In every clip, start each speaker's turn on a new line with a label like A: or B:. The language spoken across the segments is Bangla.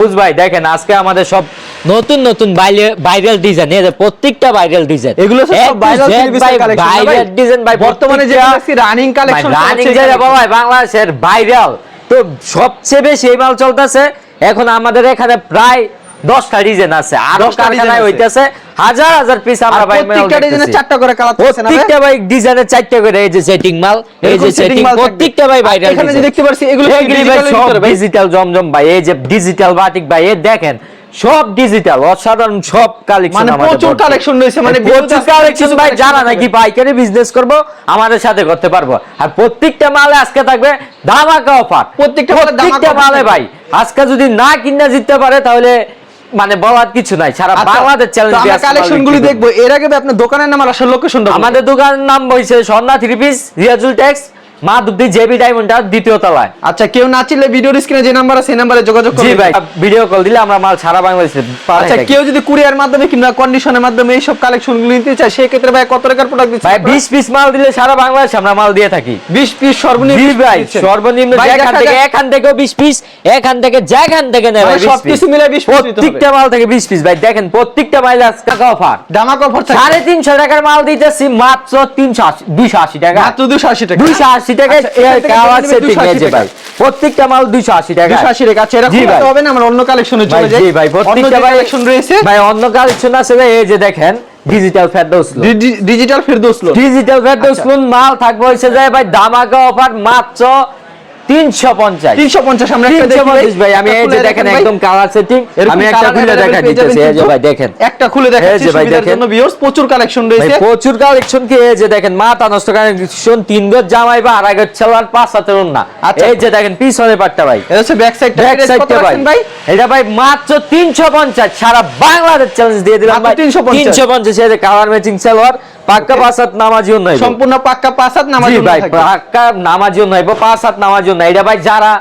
A: বুঝ ভাই দেখেন আজকে আমাদের সব নতুন নতুন ভাইরাল ডিজাইন এই যে প্রত্যেকটা ভাইরাল ডিজাইন
B: এগুলো সব?
A: ভাইরাল ডিজাইন ভাই
B: বর্তমানে যে রানিং কালেকশন
A: রানিং বাংলাদেশের ভাইরাল তো সবচেয়ে বেশি এই মাল চলতেছে। এখন আমাদের এখানে প্রায় দশটা ডিজাইন আছে আর
B: 10টা design
A: কারখানায় হইতেছে হাজার হাজার পিস আমরা ভাই
B: প্রত্যেকটা ডিজাইনে চারটা করে কালার থাকছে না
A: প্রত্যেকটা ভাই ডিজাইনের চারটা করে এই যে সেটিং মাল এই যে সেটিং প্রত্যেকটা ভাই ভাইরাল
B: এখানে যে দেখতে পাচ্ছি এগুলো
A: ডিজিটাল জমজম ভাই এই যে ডিজিটাল বাটিক ভাই এই দেখেন সব ডিজিটাল অসাধারণ সব কালেকশন
B: মানে প্রচুর collection রয়েছে, মানে
A: প্রচুর কালেকশন ভাই জানা নাকি পাইকারি বিজনেস করব আমাদের সাথে করতে পারব। আর প্রত্যেকটা মালে আজকে থাকবে ধামাকা অফার
B: প্রত্যেকটা মালে।
A: ভাই আজকে যদি না কিনা জিততে পারে তাহলে মানে বলার কিছু নাই সারা
B: আচ্ছা,
A: বাংলাদেশ চ্যালেঞ্জ
B: আমরা কালেকশন গুলি দেখব। এর আগে আপনি আপনার দোকানের নাম আর আসল লোকেশনটা
A: আমাদের দোকানের নাম হইছে স্বর্ণা থ্রি পিস রিয়াজুল ট্যাক্স মা জেবি ডায়মন্ড দ্বিতীয় তলায়।
B: আচ্ছা কেউ না চিনলে ভিডিওর স্ক্রিনে যে নাম্বার আছে সেই নাম্বারে যোগাযোগ
A: জি
B: করুন।
A: ভাই ভিডিও কল দিলে আমরা মাল সারা বাংলাদেশে
B: আচ্ছা কেউ যদি কুরিয়ার মাধ্যমে কিংবা কন্ডিশনের মাধ্যমে এই সব কালেকশনগুলো নিতে চায় সেই ক্ষেত্রে ভাই কত টাকার প্রোডাক্ট দিচ্ছে?
A: ভাই 20 পিস মাল দিলে সারা বাংলাদেশে আমরা মাল দিয়ে থাকি।
B: 20 পিস সর্বনিম্ন
A: জি ভাই সর্বনিম্ন যেখান থেকে এখান থেকেও 20 পিস এখান থেকে যেখান থেকে নেবে 20
B: সবকিছু মিলে 20 piece দিতে হবে।
A: প্রত্যেকটা মাল থেকে 20 পিস ভাই দেখেন প্রত্যেকটা মাল আজকে অফার।
B: দামাক অফার থাকে।
A: সাড়ে তিনশো টাকার মাল দিতেছি মাত্র তিনশো আশি দুইশো আশি টাকা।
B: মাত্র 280 টাকা।
A: দুইশো টাকায়
B: আচ্ছা, এখান থেকে
A: কাওয়ার সেটিং
B: 280
A: এই যে ভাই। প্রত্যেকটা মাল দুইশো আশি টাকা
B: 280 টাকা। আচ্ছা এরকম
A: জি
B: হবে না আমরা অন্য কালেকশনে চলে যাই।
A: জি ভাই প্রত্যেকটা ভাই
B: কালেকশন রয়েছে
A: ভাই অন্য কালেকশন আছে ভাই এই যে দেখেন digital
B: Ferdous digital Ferdous
A: lawn digital
B: Ferdous.
A: Lawn মাল থাকবে হইছে যে ভাই দামাকা অফার মাত্র 350
B: 350 আমরা একটা দেখি
A: 350 ভাই আমি এই যে দেখেন একদম কালার সেটিং আমি একটা খুলে দেখা দিতেছি এই যে ভাই দেখেন।
B: একটা খুলে দেখাচ্ছি
A: এই ভাই দেখেন।
B: জন্য ভিউয়ার্স প্রচুর কালেকশন রয়েছে।
A: প্রচুর কালেকশন কি এই যে দেখেন মাথা নষ্ট কালেকশন তিন গজ জামাই বা আড়াই গজ পাঁচ হাতের না
B: আচ্ছা।
A: এই যে দেখেন পিছনে পাটটা ভাই।
B: এটা হচ্ছে ব্যাক সাইডটা
A: ব্যাক সাইডটা ভাই।
B: ভাই?
A: এটা ভাই মাত্র 350 সারা বাংলাদেশ চ্যালেঞ্জ দিয়ে দিলাম ভাই।
B: 350
A: 350 এই যে কালার ম্যাচিং সালোয়ার পাক্কা পাঁচ হাত
B: সম্পূর্ণ পাক্কা পাঁচ হাত
A: ভাই পাক্কা পাঁচ হাত এটা ভাই যারা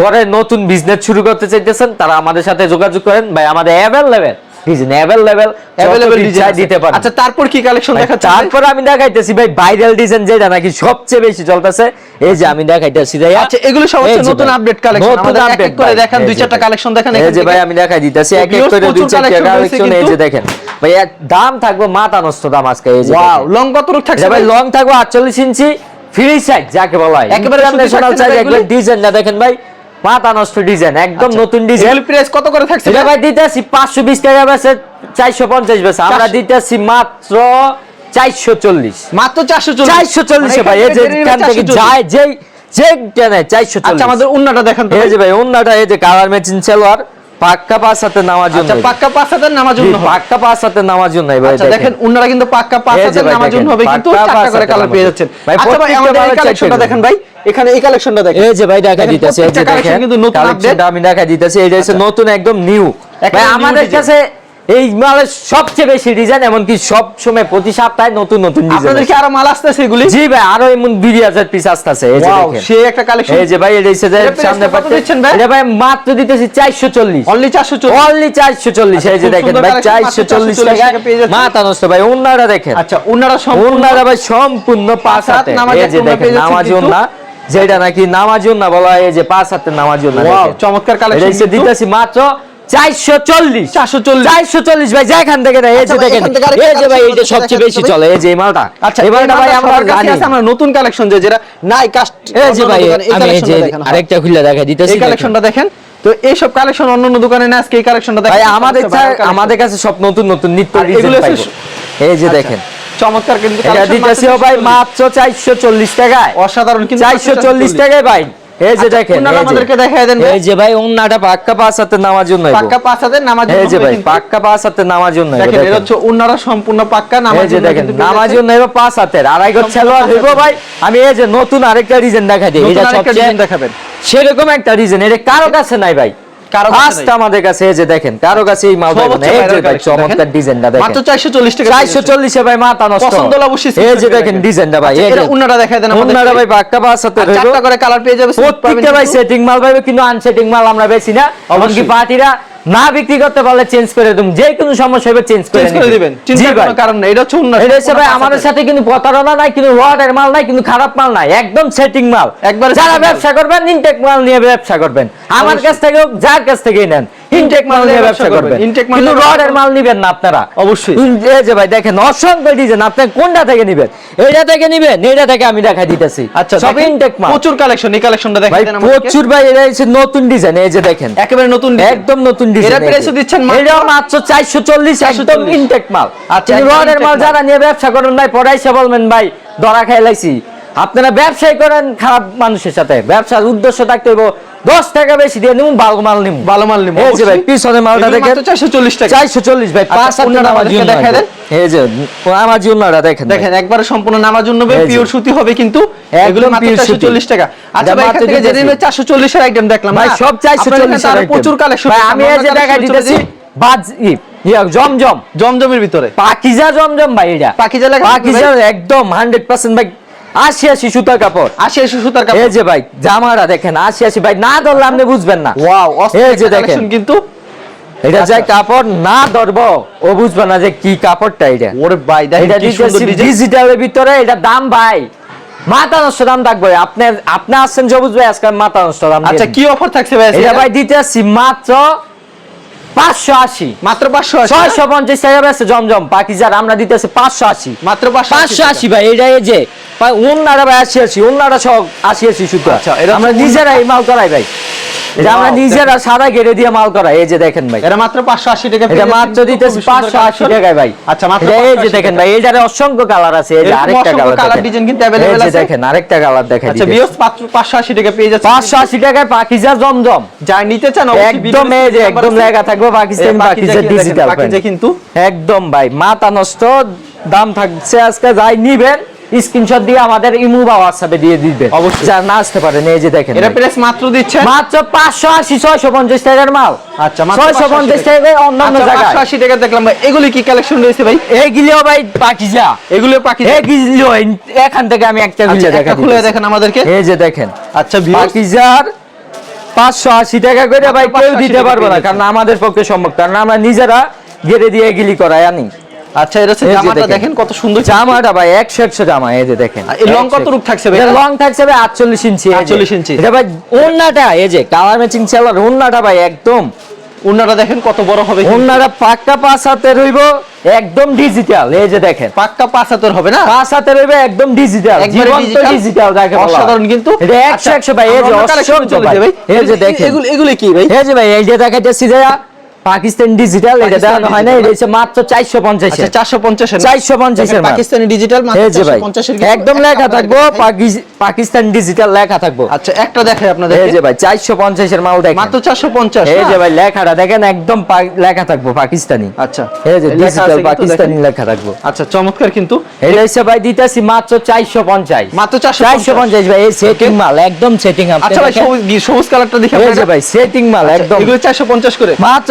A: ঘরে নতুন বিজনেস শুরু করতে চাইতেছেন তারা আমাদের সাথে যোগাযোগ করেন। ভাই আমাদের available design available
B: available design
A: দিতে পারেন
B: আচ্ছা তারপর কি কালেকশন
A: ভাই, তারপর আমি দেখাইতেছি ভাই ভাইরাল ডিজাইন যেটা নাকি সবচেয়ে বেশি চলতেছে এই যে আমি দেখাইতেছি ভাই
B: আচ্ছা এগুলো সব হচ্ছে নতুন আপডেট কালেকশন আমাদের এক এক করে
A: ভাই,
B: দুই চারটা কালেকশন দেখান
A: এই যে ভাই আমি দেখাই দিতেছি এক এক করে দুই চারটা কালেকশন এই যে দেখেন। ভাই দাম থাকবে মাথা নষ্ট দাম আজকে এই যে
B: ওয়াও লং কত থাকছে
A: ভাই লং থাকবে 48 ইঞ্চি ফ্রি সাইজ যাকে বলা হয়।
B: একেবারে থাকছে না
A: সাইজ একবার দেখেন ভাই। মাথা নষ্ট ডিজাইন একদম
B: আচ্ছা,
A: নতুন ডিজাইন।
B: প্রাইস কত করে থাকছে
A: এটা
B: ভাই?
A: দিতেছি 520 টাকা বেচে 450 বেচে আমরা দিতেছি মাত্র 440
B: মাত্র 440
A: 440 এ ভাই এই যে কান থেকে যায় যেই যে জানে 440
B: আচ্ছা আমাদের উন্নাটা দেখান তো
A: এই যে ভাই উন্নাটা এই যে কালার ম্যাচিং সালোয়ার। পাক্কা পাঁচ হাতে নামার জন্য
B: আচ্ছা পাক্কা পাঁচ হাতের নামাজ জন্য
A: পাক্কা পাঁচ হাতে নামার জন্য ভাই
B: আচ্ছা দেখেন। উন্নারা কিন্তু পাক্কা পাঁচ
A: এই ভাই
B: জন্য হবে কিন্তু চারটা করে কালার পেয়ে যাচ্ছেন।
A: ভাই,
B: আচ্ছা ভাই আমাদের এই কালেকশনটা দেখেন। ভাই এখানে এই কালেকশনটা দেখেন।
A: এই যে ভাই দেখা দিতেছে এই যে দেখেন।
B: কিন্তু নতুন
A: আমি দেখা দিতেছি এটা হচ্ছে নতুন একদম নিউ ভাই আমাদের কাছে এই মালের সবচেয়ে বেশি ডিজাইন এমনকি সব সময় প্রতি সপ্তাহে নতুন নতুন ডিজাইন
B: আপনাদের কি আরও মাল আসতেছে এগুলি?
A: জি ভাই আরও এমন দুই হাজার পিস আসতেছে এই যে দেখেন।
B: সে একটা কালেকশন
A: এই যে ভাই এটা যে সামনে
B: দিচ্ছেন ভাই?
A: এটা ভাই মাত্র দিতেছি 440
B: অনলি 440
A: অনলি 440 এই যে দেখেন ভাই
B: collection, মাত্র
A: 440
B: 440
A: টাকা। মাথা নষ্ট ভাই ওন্নাটা দেখেন।
B: আচ্ছা সম্পূর্ণ
A: ওন্নাটা ভাই সম্পূর্ণ পাঁচ
B: হাত
A: এই যে দেখেন নামাজ
B: কিন্তু।
A: যেটা নাকি নামাজ না বলা হয় এই যে পাঁচ হাতে নামাজ না
B: চমৎকার কালেকশন
A: দিতেছি মাত্র 440
B: 440
A: 440 ভাই যেখান থেকে এই
B: আচ্ছা
A: যে দেখেন।
B: থেকে আরেকটা
A: এই যে ভাই
B: collection
A: সবচেয়ে বেশি চলে এই যে এই মালটা।
B: আচ্ছা
A: এই মালটা ভাই আমরা জানি।
B: আমরা নতুন কালেকশন যে যেটা নাই কাস্ট
A: এই যে ভাই আমি এই যে আরেকটা খুলে দেখা দিতেছি
B: এই কালেকশনটা দেখেন। তো এই সব কালেকশন অন্য অন্য দোকানে না আজকে এই কালেকশনটা
A: ভাই আমাদের কাছে সব নতুন নতুন নিত্য
B: এগুলো
A: এই যে
B: আচ্ছা,
A: দেখেন।
B: চমৎকার কিন্তু
A: এটা
B: collection
A: দিতেছি ভাই মাত্র 440 টাকায়।
B: অসাধারণ কিন্তু
A: 440 টাকায় ভাই। এই যে
B: আচ্ছা,
A: দেখেন
B: আমাদেরকে দেখায় দেন
A: এই যে ভাই উন্নাটা পাক্কা পাঁচ হাতে নামার জন্য
B: পাক্কা পাঁচ নামার জন্য
A: এই যে ভাই পাক্কা পাঁচ হাতে নামার জন্য
B: দেখেন এটা হচ্ছে উন্নাটা সম্পূর্ণ পাক্কা
A: নামার জন্য দেখেন নামার জন্য এবার পাঁচ হাতের। আড়াই গজ হইবো ভাই। আমি এই যে নতুন আরেকটা ডিজাইন দেখাই দিই এটা সবচেয়ে
B: দেখাবেন।
A: সেরকম একটা ডিজাইন এটা কারও কাছে নাই ভাই।
B: কারও কাছে
A: আমাদের কাছে যে দেখেন কারও কাছে এই মাল এই যে ভাই চমৎকার ডিজাইনটা দেখেন।
B: মাত্র 440 টাকা
A: চারশো চল্লিশে ভাই মাথা নষ্ট
B: পছন্দ হলে অবশ্যই
A: এই যে দেখেন। ডিজাইনটা ভাই
B: আচ্ছা, এটা উন্নাটা দেখায় দেন আমাদের
A: উন্নাটা ভাই পাক্কা হাতে
B: আর চারটা করে কালার পেয়ে যাবে
A: প্রত্যেকটা ভাই। সেটিং মাল পাইবে কিন্তু আনসেটিং মাল আমরা বেশি না। এমনকি। পার্টিরা না বিক্রি করতে পারলে চেঞ্জ করে দেবো। যে কোনো সমস্যা হবে চেঞ্জ করে।
B: দিবেন। কারণ নাই। এটা হচ্ছে
A: এটা হচ্ছে ভাই আমাদের সাথে কিন্তু প্রতারণা নাই কিন্তু রডের মাল নাই কিন্তু খারাপ মাল নাই। একদম সেটিং মাল।
B: একবার
A: যারা ব্যবসা করবেন ইনটেক মাল নিয়ে ব্যবসা করবেন। আমার কাছ থেকে হোক, যার কাছ থেকেই নেন। ইনটেক মাল নিয়ে ব্যবসা করবেন।
B: ইনটেক মাল
A: কিন্তু রডের মাল নিবেন না আপনারা।
B: অবশ্যই।
A: এই যে ভাই দেখেন অসংখ্য ডিজাইন আপনি কোনটা থেকে নিবেন? এইটা থেকে নিবেন এইটা থেকে আমি দেখাই দিতেছি।
B: আচ্ছা
A: সব ইনটেক মাল।
B: প্রচুর কালেকশন এই কালেকশনটা দেখাই দেন আমাদেরকে।
A: প্রচুর ভাই এটা হচ্ছে নতুন ডিজাইন এই যে দেখেন।
B: একেবারে নতুন।
A: একদম নতুন ডিজাইন
B: এরা প্রাইসও দিচ্ছেন
A: এটাও মাত্র 440 একদম ইনটেক মাল।
B: আচ্ছা,
A: রডের মাল
B: মাল।
A: যারা নিয়ে ব্যবসা করেন ভাই পড়াইছে বলবেন ভাই ধরা খাইলাইছি। আপনারা ব্যবসায় করেন খারাপ মানুষের সাথে। ব্যবসার উদ্দেশ্য থাকতে হইব দশ টাকা বেশি দিয়ে নিমু ভালো মাল নিমু।
B: ভালো মাল নিবো,
A: এই যে ভাই পিছনে মালটা দেখেন।
B: মাত্র 440 টাকা।
A: চারশো চল্লিশ ভাই
B: আচ্ছা,
A: পাঁচ জন্য
B: দেখায় দেন।
A: এই যে আমার দেখেন
B: দেখেন একবারে সম্পূর্ণ নামার জন্য পিওর সুতি হবে কিন্তু। এগুলো মাত্র
A: pure সুতি।
B: 440 টাকা। আচ্ছা ভাই এখান থেকে 440 এর আইটেম দেখলাম
A: ভাই সব চারশো
B: আপনার
A: চল্লিশ
B: তো প্রচুর কালেকশন
A: ভাই আমি এই যে দেখা দিতেছি বাজ জমজম।
B: জমজমের ভিতরে।
A: পাকিজা জমজম ভাই এটা।
B: পাকিজা
A: পাকিজা একদম হান্ড্রেড পার্সেন্ট ভাই আশি আশি সুতার কাপড়।
B: আশি আশি সুতার
A: এই যে ভাই জামাটা দেখেন আশি আশি ভাই না ধরলে আপনি বুঝবেন না।
B: ওয়াও
A: এই যে দেখেন।
B: কিন্তু।
A: এটা
B: আচ্ছা।
A: যে কাপড় না ধরবো ও বুঝবে না যে কি কাপড়টা এটা।
B: ওরে ভাই
A: এটা ডিজিটালের ভিতরে এটা দাম ভাই। মাথা নষ্ট দাম থাকবে আপনি আপনি আসছেন সবুজ ভাই আজকে মাথা নষ্ট দাম
B: আচ্ছা কি অফার থাকছে ভাই
A: এটা ভাই দিতেছি মাত্র পাঁচশো আশি।
B: মাত্র 580
A: ছয়শো পঞ্চাশ টাকা বেছে জমজম। পাকিজার আমরা দিতেছি পাঁচশো আশি।
B: মাত্র
A: পাঁচশো আশি ভাই এটা এই যে ভাই ভাই আশি আশি উন্নারা সব আশি আশি শুধু
B: আচ্ছা,
A: আমরা
B: হচ্ছে
A: মাল করাই ভাই। এটা আমরা নিজেরা সাদা গেড়ে দিয়ে মাল করাই এই যে দেখেন ভাই।
B: এটা মাত্র 580 টাকা
A: এটা মাত্র দিতেছি পাঁচশো আশি টাকায় ভাই।
B: আচ্ছা মাত্র
A: এই যে দেখেন ভাই এটারে অসংখ্য কালার আছে এই যে আরেকটা
B: অসংখ্য
A: কালার
B: colour
A: দেখেন।
B: কিন্তু আছে।
A: দেখেন আরেকটা কালার দেখাই
B: আচ্ছা
A: দিতেছি।
B: বিয়স 580 টাকা পেয়ে যাচ্ছে।
A: পাঁচশো আশি টাকায় পাকিজা জমজম।
B: যা নিতে চান অবশ্যই
A: একদম এই যে একদম লেখা থাকবে পাকিস্তান পাকিজা ডিজিটাল
B: পাকিজা কিন্তু
A: একদম ভাই মাথা নষ্ট দাম থাকছে আজকে যাই নিবেন স্ক্রিনশট দিয়ে আমাদের ইমু বা হোয়াটসঅ্যাপে দিয়ে দিবেন।
B: অবশ্যই।
A: যা না আসতে পারেন এই যে দেখেন
B: এটা
A: ভাই।
B: প্রাইস মাত্র দিচ্ছে
A: মাত্র পাঁচশো আশি ছয়শো পঞ্চাশ টাকার মাল।
B: আচ্ছা মাত্র
A: ছয়শো পঞ্চাশ টাকায় অন্যান্য জায়গায়।
B: 580 টাকা দেখলাম ভাই। এগুলি কি কালেকশন রয়েছে ভাই?
A: এইগুলিও ভাই পাকিজা।
B: এগুলো পাকিজা।
A: এইগুলিও এখান থেকে আমি একটা
B: আচ্ছা
A: গুলিয়ে
B: একটা
A: দেখা
B: খুলে দেখেন আমাদেরকে।
A: এই যে দেখেন।
B: আচ্ছা
A: পাকিজার পাঁচশো আশি টাকা করে ভাই কেউ দিতে পারব না কারণ আমাদের পক্ষে সম্ভব কারণ আমরা নিজেরা গেড়ে দিয়ে গিলি করাই আনি।
B: আচ্ছা এটা হচ্ছে জামাটা
A: দেখেন।
B: কত সুন্দর
A: জামাটা ভাই একশো একশো জামা এই যে দেখেন।
B: এই লং কত রূপ থাকছে ভাই?
A: লং থাকছে ভাই আটচল্লিশ ইঞ্চি
B: 48 ইঞ্চি।
A: এটা ভাই ওন্নাটা এই যে কালার ম্যাচিং সেলার ওন্নাটা ভাই একদম।
B: উন্নাটা দেখেন কত বড় হবে।
A: ওন্নাটা পাক্কা পাঁচ হাতে রইব একদম ডিজিটাল এই যে দেখেন
B: পাক্কা পাঁচ হাতের হবে না
A: পাঁচ হাতের হবে একদম ডিজিটাল জীবন্ত ডিজিটাল যাকে বলা।
B: অসাধারণ কিন্তু
A: এটা একশো
B: আচ্ছা,
A: একশো ভাই এই যে অসংখ্য
B: চলে।
A: ভাই। এই যে দেখেন
B: এগুলো এগুলো কি ভাই
A: এই যে ভাই এই যে দেখাইতেছি যে পাকিস্তান ডিজিটাল এটা দেখানো হয় না এটা হচ্ছে মাত্র চারশো পঞ্চাশ
B: আচ্ছা 450 এর
A: 450 এর।
B: পাকিস্তানি ডিজিটাল মাত্র
A: ভাই
B: 450 এর
A: একদম লেখা থাকব পাকিস্তান ডিজিটাল লেখা থাকব।
B: আচ্ছা একটা দেখাই আপনাদের
A: এই যে ভাই চারশো পঞ্চাশের মাল দেখেন।
B: মাত্র 450
A: এই যে ভাই লেখাটা দেখেন একদম লেখা থাকব পাকিস্তানি।
B: আচ্ছা।
A: এই যে ডিজিটাল পাকিস্তানি লেখা থাকব।
B: আচ্ছা চমৎকার কিন্তু।
A: এটা হচ্ছে ভাই দিতেছি মাত্র চারশো পঞ্চাশ।
B: মাত্র 450
A: চারশো পঞ্চাশ ভাই এই সেটিং মাল একদম সেটিং
B: আচ্ছা ভাই সবুজ সবুজ কালারটা দেখে
A: এই যে ভাই সেটিং মাল একদম।
B: এগুলো 450 করে।
A: মাত্র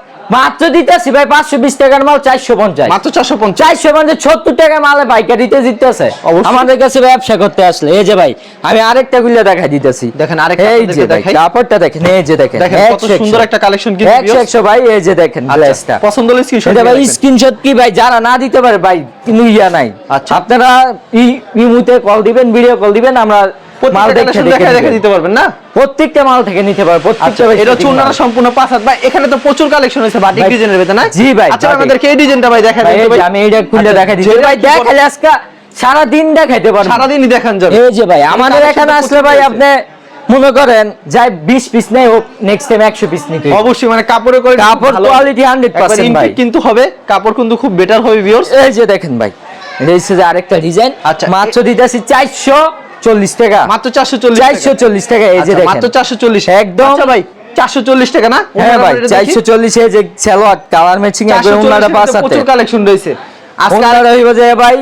A: মাত্র দিতেছি ভাই পাঁচশো বিশ টাকার মাল চারশো পঞ্চাশ।
B: মাত্র 450
A: চারশো পঞ্চাশ সত্তর টাকা মালে পাইকারিতে দিতেছে
B: অবশ্যই।
A: আমাদের কাছে ব্যবসা করতে আসলে। এই যে ভাই আমি আরেকটা গুলো দেখা দিতেছি।
B: দেখেন আরেকটা
A: এই যে
B: দেখাই।
A: কাপড়টা দেখেন এই যে দেখেন
B: দেখেন কত সুন্দর একটা কালেকশন কিন্তু
A: একশো একশো ভাই এই যে দেখেন গ্লাসটা
B: আচ্ছা, পছন্দ হলে স্ক্রিনশট
A: এটা ভাই স্ক্রিনশট কি ভাই? যারা না দিতে পারে ভাই কিন্তু ইয়া নাই।
B: আচ্ছা।
A: আপনারা ই- ইমুতে কল দিবেন ভিডিও কল দিবেন আমরা মাল দেখে দেখে
B: দেখা দেখা।
A: দিবেন।
B: দিতে পারবেন না?
A: প্রত্যেকটা মাল থেকে নিতে পারবে প্রত্যেকটা
B: এটা হচ্ছে ওনারা সম্পূর্ণ পাঁচ হাত। ভাই এখানে তো প্রচুর কালেকশন হয়েছে বাটিক ডিজাইনের ভেতরে না?
A: জি ভাই,
B: আচ্ছা আমাদেরকে এই ডিজাইনটা ভাই দেখা
A: ভাই,
B: দেন
A: এই
B: তো
A: যে
B: ভাই।
A: আমি এটা খুলে দেখা দিচ্ছি। ভাই দেখালে আজকে সারা দিন দেখাইতে পারব।
B: সারাদিনই দেখান যাবে।
A: এই যে ভাই আমাদের এখানে আসলে ভাই আপনি মনে করেন যাই 20 পিস নেই হোক নেক্সট টাইম 100 পিস নিতে
B: অবশ্যই মানে কাপড়ে করে
A: কাপড়
B: ভালো।
A: 100% ভাই।
B: কিন্তু হবে কাপড় কিন্তু খুব বেটার হবে ভিউয়ার্স
A: এই যে দেখেন ভাই এটা হচ্ছে যে আরেকটা ডিজাইন
B: আচ্ছা,
A: মাত্র দিতেছি 440 টাকা
B: মাত্র 440 টাকা।
A: 440 টাকা এই যে
B: আচ্ছা, মাত্র 440
A: একদম।
B: আচ্ছা ভাই 440 টাকা না
A: হ্যাঁ ভাই
B: ওনারা এটা দেখি।
A: 440 এ যে সালোয়ার কালার ম্যাচিং একবার
B: 440
A: ওনারা
B: এর
A: পাঁচ
B: তো
A: হাতে
B: প্রচুর কালেকশন রয়েছে আজকে আর-
A: ভাই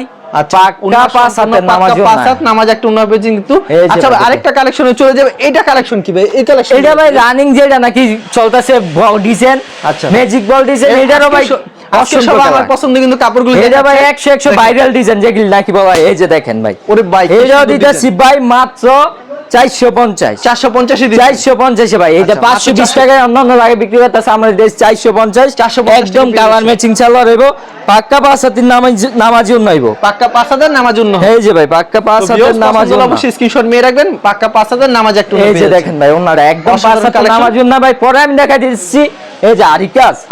B: আচ্ছা। আরেকটা কালেকশনে চলে যাবে এটা কালেকশন কি ভাই এই কালেকশন
A: এটা ভাই রানিং যেটা নাকি চলতেছে বল ডিজাইন
B: আচ্ছা।
A: ম্যাজিক বল ডিজাইন এটারও ভাই
B: আজকে সব আমার পছন্দ কিন্তু কাপড়গুলো
A: এটা ভাই
B: দেখাচ্ছে।
A: একশো একশো
B: দেখেন।
A: ভাইরাল ডিজাইন যেগুলি নাকি বাবা এই যে দেখেন ভাই।
B: ওরে ভাই কি
A: দিতেছি ভাই মাত্র চারশো পঞ্চাশ।
B: চারশো পঞ্চাশে দিচ্ছি।
A: চারশো পঞ্চাশে ভাই এটা পাঁচশো বিশ
B: মাত্র
A: টাকায় অন্যান্য জায়গায় বিক্রি করতেছে আমরা দিয়েছি চারশো
B: 450
A: একদম কালার ম্যাচিং চালু রইব পাক্কা পাঁচ নামাজ নামাজি
B: পাক্কা
A: এই যে ভাই পাক্কা পাঁচ হাতের
B: অবশ্যই স্ক্রিনশট মেয়ে রাখবেন পাক্কা নামাজ একটু
A: এই যে দেখেন ভাই ওনারা একদম। নামাজি পরে আমি দেখাই দিচ্ছি এই যে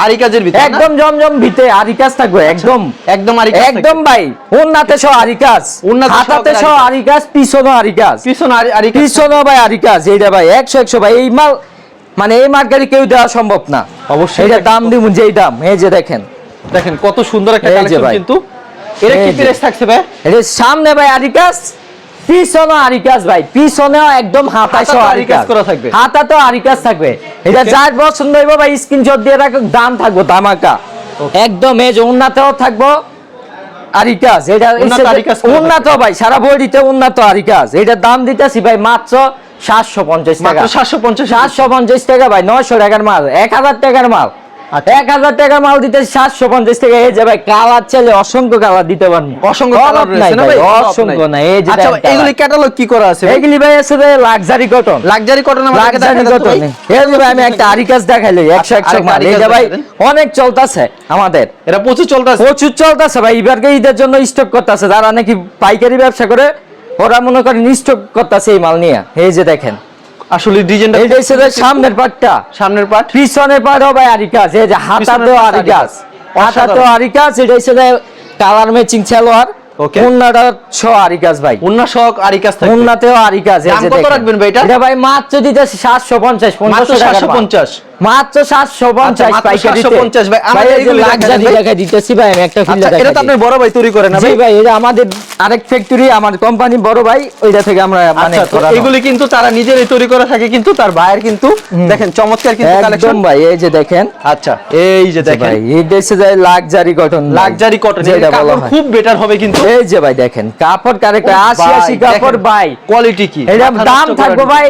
B: আরি কাজের ভিতরে
A: একদম জমজম ভিতে আরিকাস থাকবে একদম।
B: একদম আরি কাজ
A: একদম ভাই উন্নাতে সহ আরিকাস।
B: উন্নাতে সহ
A: হাতাতে পিছনে
B: পিছনে আরি আরি কাজ
A: পিছনে ভাই এইটা ভাই ভাই এই মাল মানে এই মাল গাড়ি কেউ দেওয়া সম্ভব না।
B: অবশ্যই। এটা
A: দাম দিব যেই দাম এই যে দেখেন।
B: দেখেন কত সুন্দর একটা কালেকশন
A: ভাই।
B: কিন্তু। এটা কি। প্রাইস থাকছে ভাই?
A: সামনে ভাই আরিকাস পিছনে আরিকাস ভাই পিছনেও একদম হাতায়
B: হাতা
A: সহ
B: আরিকাস
A: আরিকাস।
B: করা থাকবে।
A: হাতা তো আরিকাস থাকবে। এটা
B: চার
A: যার পছন্দ হইব ভাই স্ক্রিনশট দিয়ে রাখো দাম থাকব দামাকা একদম এজ উন্নাতেও থাকব আরিকাস এটা
B: উন্নত
A: ভাই সারা বডিতে উন্নত আরিকাস এটার দাম দিতেছি ভাই মাত্র সাতশো পঞ্চাশ টাকা।
B: মাত্র সাতশো পঞ্চাশ
A: সাতশো পঞ্চাশ টাকা ভাই নয়শো টাকার মাল এক হাজার টাকার মাল। এক হাজার টাকার মাল দিতে সাতশো পঞ্চাশ টাকা। এই যে ভাই কালার চাইলে অসংখ্য কালার দিতে পারব।
B: অসংখ্য কালার রয়েছে না
A: ভাই,
B: ভাই?
A: অসংখ্য নাই। এই যে
B: আচ্ছা এগুলি ক্যাটালগ কি করা আছে
A: এগুলি ভাই আছে লাক্সারি কটন
B: লাক্সারি কটন আমাদেরকে
A: লাক্সারি কটন এই যে ভাই আমি একটা আরিকাস দেখাইলো একশো একশো
B: আরেকটা
A: মাল। ভাই অনেক চলতেছে আমাদের।
B: এটা প্রচুর চলতেছে।
A: প্রচুর চলতেছে ভাই এবারকে ঈদের জন্য স্টক করতেছে। যারা নাকি পাইকারি ব্যবসা করে ওরা মনে করেন স্টক করতেছে এই মাল নিয়ে। এই যে দেখেন।
B: আসলে ডিজাইনটা
A: এইটা হচ্ছে সামনের পাটটা।
B: সামনের পাট?
A: পিছনের পাটও ভাই আরিকাস। এই যে হাতাতে
B: পাট
A: আরিকাস।
B: হাতাতে
A: হাতাতেও আরিকাস। এটা হচ্ছে কালার ম্যাচিং সালোয়ার।
B: ওকে
A: উন্নাটা ছ আরিকাস ভাই।
B: উন্না শখ আরিকাস থাকবে।
A: উন্নাতেও আরিকাস। এই
B: দাম
A: যে
B: কত রাখবেন ভাই এটা?
A: এটা ভাই মাত্র দিতেছি সাতশো পঞ্চাশ
B: টাকা সাতশো পঞ্চাশ।
A: মাত্র সাতশো পঞ্চাশ
B: মাত্র
A: পাইকারিতে।
B: 750 ভাই, আমাদের
A: ভাই, লাক্সারি
B: দেখান
A: দিতেছি ভাই আমি একটা
B: আচ্ছা এটা তো আপনার বড় ভাই তৈরি করে না ভাই?
A: ভাই এটা আমাদের আরেক ফ্যাক্টরি আমার কোম্পানি বড় ভাই ওইটা থেকে আমরা মানে
B: আচ্ছা
A: করানো।
B: এগুলি কিন্তু তারা নিজেরাই তৈরি করে থাকে কিন্তু তার ভাইয়ের কিন্তু দেখেন চমৎকার কিন্তু কালেকশন
A: ভাই এই যে দেখেন।
B: আচ্ছা এই যে দেখেন।
A: ভাই এই দেশে যায় লাক্সারি কটন
B: লাক্সারি কটন
A: যেটা বলা হয়।
B: খুব বেটার হবে কিন্তু।
A: এই যে ভাই দেখেন কাপড় কারেক্ট আশি আশি কাপড় ভাই।
B: কোয়ালিটি কি? মাথা
A: দাম থাকবে ভাই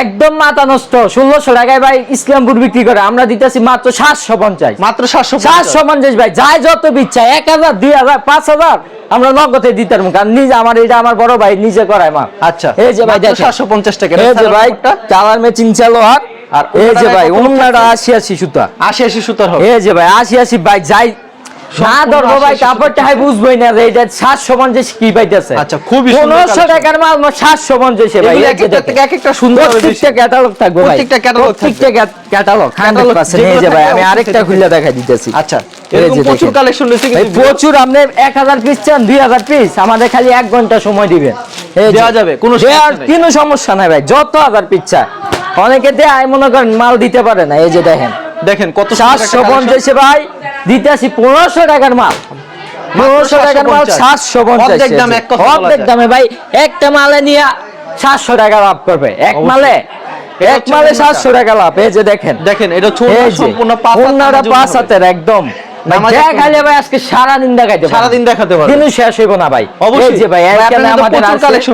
A: একদম মাথা নষ্ট। ষোলোশো টাকায় ভাই ইসলামপুর বিক্রি করে। আমরা দিতেছি মাত্র সাতশো পঞ্চাশ।
B: মাত্র সাতশো
A: সাতশো পঞ্চাশ ভাই যাই যত বিচ্ছা এক হাজার দুই হাজার পাঁচ হাজার আমরা নগদে দিতে পারব কারণ নিজে আমার এটা আমার বড় ভাই নিজে করায় মা।
B: আচ্ছা
A: এই যে ভাই
B: সাতশো পঞ্চাশ টাকা।
A: এই যে ভাই কালার ম্যাচিং চালোয়ার
B: আর
A: এই যে ভাই উন্নাটা আশি আশি সুতা।
B: আশি আশি সুতার হবে।
A: এই যে ভাই আশি আশি ভাই যাই না ধরবো ভাই কাপড়টা হাই বুঝবোই না যে এটা সাতশো পঞ্চাশ কি পাইতেছে।
B: আচ্ছা, খুবই
A: পনেরোশো টাকার মাল সাতশো পঞ্চাশে ভাই
B: এক একটা
A: দেখেন।
B: থেকে এক একটা সুন্দর
A: প্রত্যেকটা ক্যাটালগ থাকবে ভাই।
B: প্রত্যেকটা catalog
A: প্রত্যেকটা ক্যাটালগ হান্ড্রেড
B: Catalog
A: পার্সেন্ট এই
B: যেগুলো
A: যে ভাই আমি আরেকটা খুলে দেখাই দিতেছি।
B: আচ্ছা
A: এই
B: এরকম
A: যে
B: প্রচুর কালেকশন রয়েছে
A: প্রচুর আপনি এক হাজার পিস চান দুই হাজার পিস আমাদের খালি এক ঘণ্টা সময় দিবেন।
B: দেওয়া যাবে, কোনো সমস্যা
A: কোনো সমস্যা নাই ভাই যত হাজার পিস চায়। অনেকে দেয় মনে করেন মাল দিতে পারে না এই যে দেখেন।
B: দেখেন কত
A: সাতশো পঞ্চাশে ভাই দিতে আসি পনেরোশো টাকার মাল। পনেরোশো টাকার মাল সাতশো পঞ্চাশ
B: অর্ধেক দামে
A: ভাই একটা মালে নিয়ে সাতশো টাকা লাভ করবে। এক মালে? এক মালে সাতশো টাকা। লাভ এই যে দেখেন।
B: দেখেন এটা সম্পূর্ণ পাঁচ।
A: হাতের একদম। ভাই আজকে দেখাইতে
B: দেখাতে পারবে।
A: শেষ হইব না ভাই।
B: অবশ্যই।
A: যে ভাই আমাদের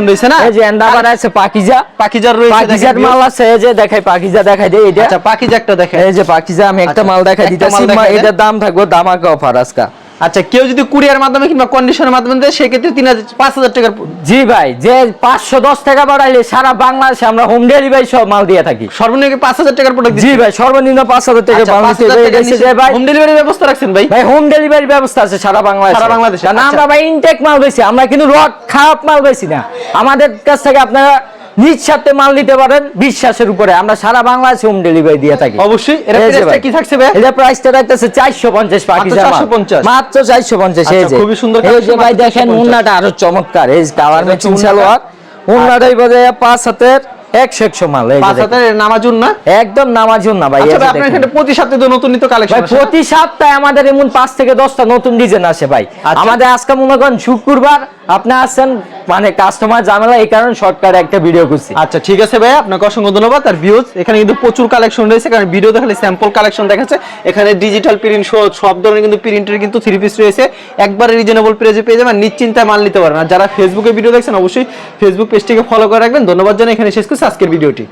B: রয়েছে না?
A: এই যে এন্দাবার আছে পাকিজা।
B: পাকিজার রয়েছে
A: পাকিজার মাল আছে এই যে দেখাই পাকিজা দেখাই দেই এটা
B: আচ্ছা পাকিজা একটা দেখেন
A: এই যে পাকিজা আমি একটা
B: আচ্ছা,
A: মাল দেখাই দিতেছি এটার দাম থাকব দামাকা অফার আজকা।
B: আচ্ছা কেউ যদি কুরিয়ার মাধ্যমে কিংবা কন্ডিশনের মাধ্যমে দেয় সেক্ষেত্রে তিন হাজার পাঁচ হাজার টাকার
A: জি ভাই যে পাঁচশো দশ টাকা বাড়াইলে সারা বাংলাদেশে আমরা হোম ডেলিভারি সব মাল দিয়ে থাকি।
B: সর্বনিম্ন পাঁচ হাজার টাকার প্রোডাক্ট
A: জি ভাই সর্বনিম্ন পাঁচ হাজার টাকা ভাই।
B: হোম ডেলিভারি ব্যবস্থা রাখছেন ভাই?
A: ভাই হোম ডেলিভারি ব্যবস্থা আছে সারা বাংলাদেশে।
B: সারা বাংলাদেশে, আচ্ছা।
A: আমরা ভাই ইনটেক মাল আমরা কিন্তু রড খারাপ মাল বেশি না। আমাদের কাছ থেকে আপনারা নিজ সাথে মাল নিতে পারেন বিশ্বাসের উপরে। আমরা সারা বাংলাদেশে হোম ডেলিভারি দিয়ে থাকি।
B: অবশ্যই প্রাইসটা কি থাকছে ভাই?
A: এটা প্রাইসটা রাখতেছে 450 পাকিজামা
B: 450
A: মাত্র 450 এই
B: আচ্ছা,
A: যে।
B: খুবই সুন্দর
A: এই যে ভাই দেখেন
B: 450
A: উন্নাটা আরও চমৎকার এই কালার
B: এটা
A: ম্যাচিং সালোয়ার। উন্নাটাই বোধহয় পাঁচ হাতের 100 100 মাল
B: পাঁচ
A: দেখেন।
B: নামাজুন না
A: একদম নামাজুন না ভাই এই
B: আচ্ছা
A: যে
B: ভাই আপনার প্রতি সপ্তাহে নতুন নিত্য কালেকশন
A: প্রতি সপ্তাহে আমাদের এমন পাঁচ থেকে দশটা নতুন ডিজাইন আসে ভাই।
B: আচ্ছা।
A: আমাদের আজকে মনে করেন শুক্রবার আপনি আসছেন মানে কাস্টমার ঝামেলা, এই কারণে শর্টকাট একটা ভিডিও করছি
B: আচ্ছা ঠিক আছে ভাই আপনাকে অসংখ্য ধন্যবাদ। আর ভিউজ এখানে কিন্তু প্রচুর কালেকশন রয়েছে, কারণ ভিডিও দেখালে স্যাম্পল কালেকশন দেখাচ্ছে। এখানে ডিজিটাল প্রিন্ট সব ধরনের কিন্তু প্রিন্টের কিন্তু থ্রি পিস রয়েছে। একবারে রিজনেবল প্রাইসে পেয়ে যাবেন নিশ্চিন্তায় মাল নিতে পারেন আর যারা ফেসবুকে ভিডিও দেখছেন, অবশ্যই ফেসবুক পেজটিকে ফলো করে রাখবেন। ধন্যবাদ জানাই, এখানে শেষ করছি আজকের ভিডিওটি